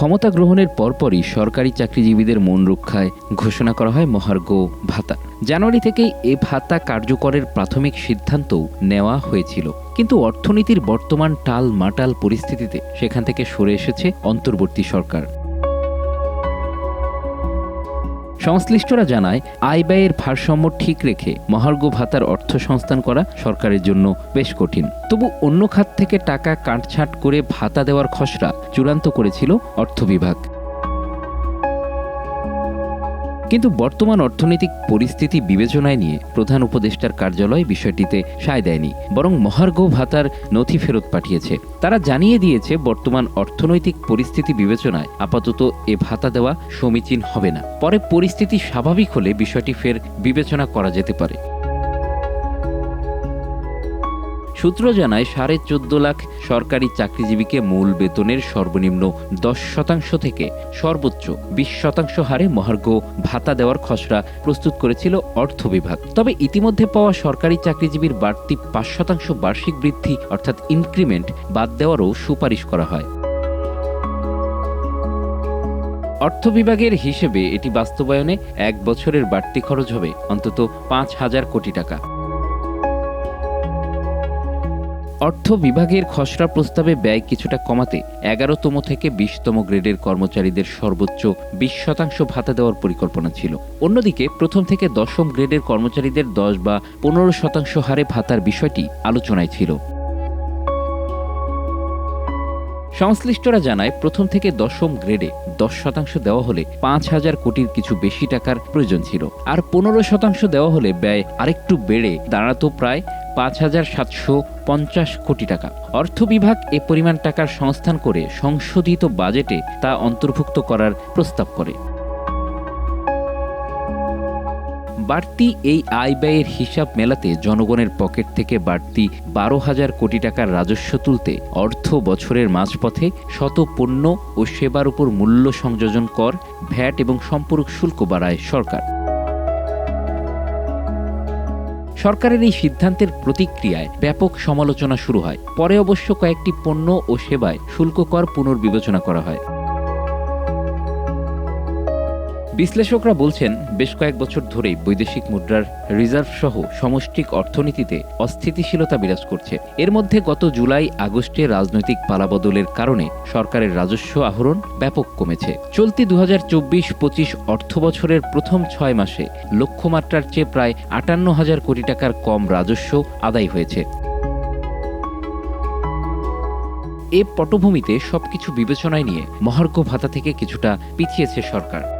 ক্ষমতা গ্রহণের পরপরই সরকারি চাকরিজীবীদের মন রক্ষায় ঘোষণা করা হয় মহার্ঘ ভাতা। জানুয়ারি থেকেই এ ভাতা কার্যকরের প্রাথমিক সিদ্ধান্তও নেওয়া হয়েছিল। কিন্তু অর্থনীতির বর্তমান টাল মাটাল পরিস্থিতিতে সেখান থেকে সরে এসেছে অন্তর্বর্তী সরকার। সংশ্লিষ্টরা জানায় আয় ব্যয়ের ভারসাম্য ঠিক রেখে মহার্ঘ ভাতার অর্থ সংস্থান করা সরকারের জন্য বেশ কঠিন। তবু অন্য খাত থেকে টাকা কাটছাট করে ভাতা দেওয়ার খসড়া চূড়ান্ত করেছিল অর্থ বিভাগ। কিন্তু বর্তমান অর্থনৈতিক পরিস্থিতি বিবেচনায় নিয়ে প্রধান উপদেষ্টার কার্যালয় বিষয়টিতে সায় দেয়নি, বরং মহার্ঘ ভাতার নথি ফেরত পাঠিয়েছে। তারা জানিয়ে দিয়েছে, বর্তমান অর্থনৈতিক পরিস্থিতি বিবেচনায় আপাতত এ ভাতা দেওয়া সমীচীন হবে না। পরে পরিস্থিতি স্বাভাবিক হলে বিষয়টি ফের বিবেচনা করা যেতে পারে। সূত্র জানায়, সাড়ে চোদ্দ লাখ সরকারি চাকরিজীবীকে মূল বেতনের সর্বনিম্ন দশ শতাংশ থেকে সর্বোচ্চ বিশ শতাংশ হারে মহার্ঘ ভাতা দেওয়ার খসড়া প্রস্তুত করেছিল অর্থ বিভাগ। তবে ইতিমধ্যে পাওয়া সরকারি চাকরিজীবীর বাড়তি পাঁচ শতাংশ বার্ষিক বৃদ্ধি, অর্থাৎ ইনক্রিমেন্ট, বাদ দেওয়ারও সুপারিশ করা হয়। অর্থ বিভাগের হিসেবে এটি বাস্তবায়নে এক বছরের বাড়তি খরচ হবে, অন্তত পাঁচ হাজার কোটি টাকা। অর্থ বিভাগের খসড়া প্রস্তাবে ব্যয় কিছুটা কমাতে এগারোতম থেকে বিশতম গ্রেডের কর্মচারীদের সর্বোচ্চ বিশ শতাংশ ভাতা দেওয়ার পরিকল্পনা ছিল। অন্যদিকে প্রথম থেকে দশম গ্রেডের কর্মচারীদের দশ বা পনেরো শতাংশ হারে ভাতার বিষয়টি আলোচনায় ছিল। সংশ্লিষ্টরা জানায়, প্রথম থেকে দশম গ্রেডে দশ শতাংশ দেওয়া হলে পাঁচ হাজার কোটির কিছু বেশি টাকার প্রয়োজন ছিল। আর পনেরো শতাংশ দেওয়া হলে ব্যয় আরেকটু বেড়ে দাঁড়াতো প্রায় পাঁচ হাজার সাতশো পঞ্চাশ কোটি টাকা। অর্থ বিভাগ এ পরিমাণ টাকার সংস্থান করে সংশোধিত বাজেটে তা অন্তর্ভুক্ত করার প্রস্তাব করে। বাড়তি এই আয় ব্যয়ের হিসাব মেলাতে জনগণের পকেট থেকে বাড়তি বারো হাজার কোটি টাকার রাজস্ব তুলতে অর্থ বছরের মাঝপথে শত পণ্য ও সেবার উপর মূল্য সংযোজন কর, ভ্যাট এবং সম্পূরক শুল্ক বাড়ায় সরকার। সরকারের এই সিদ্ধান্তের প্রতিক্রিয়ায় ব্যাপক সমালোচনা শুরু হয়। পরে অবশ্য কয়েকটি পণ্য ও সেবায় শুল্ক কর পুনর্বিবেচনা করা হয়। বিশ্লেষকরা বলছেন, বেশ কয়েক বছর ধরেই বৈদেশিক মুদ্রার রিজার্ভ সহ সমষ্টিক অর্থনীতিতে অস্থিতিশীলতা বিরাজ করছে। এর মধ্যে গত জুলাই, আগস্টে রাজনৈতিক পালাবদলের কারণে সরকারের রাজস্ব আহরণ ব্যাপক কমেছে। চলতি দু হাজার চব্বিশ পঁচিশ অর্থ বছরের প্রথম ছয় মাসে লক্ষ্যমাত্রার চেয়ে প্রায় আটান্ন হাজার কোটি টাকার কম রাজস্ব আদায় হয়েছে। এ পটভূমিতে সবকিছু বিবেচনায় নিয়ে মহার্ঘ ভাতা থেকে কিছুটা পিছিয়েছে সরকার।